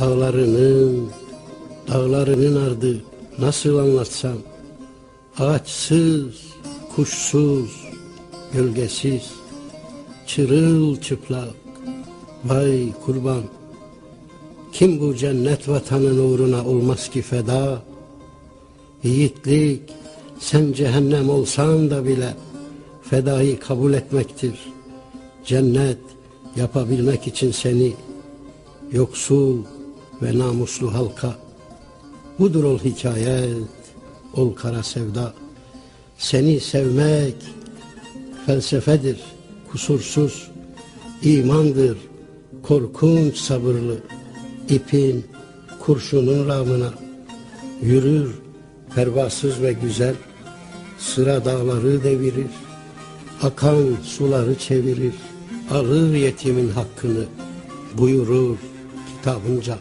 Dağlarının, dağlarının ardı nasıl anlatsam? Ağaçsız, kuşsuz, gölgesiz, çırılçıplak. Vay kurban, kim bu cennet vatanın uğruna olmaz ki feda? Yiğitlik, sen cehennem olsan da bile fedayı kabul etmektir. Cennet yapabilmek için seni yoksul ve namuslu halka budur ol hikayet, ol kara sevda. Seni sevmek felsefedir, kusursuz imandır, korkunç sabırlı. ipin kurşunun ramına yürür pervasız ve güzel. Sıra dağları devirir, akan suları çevirir. Alır yetimin hakkını, buyurur kitabınca.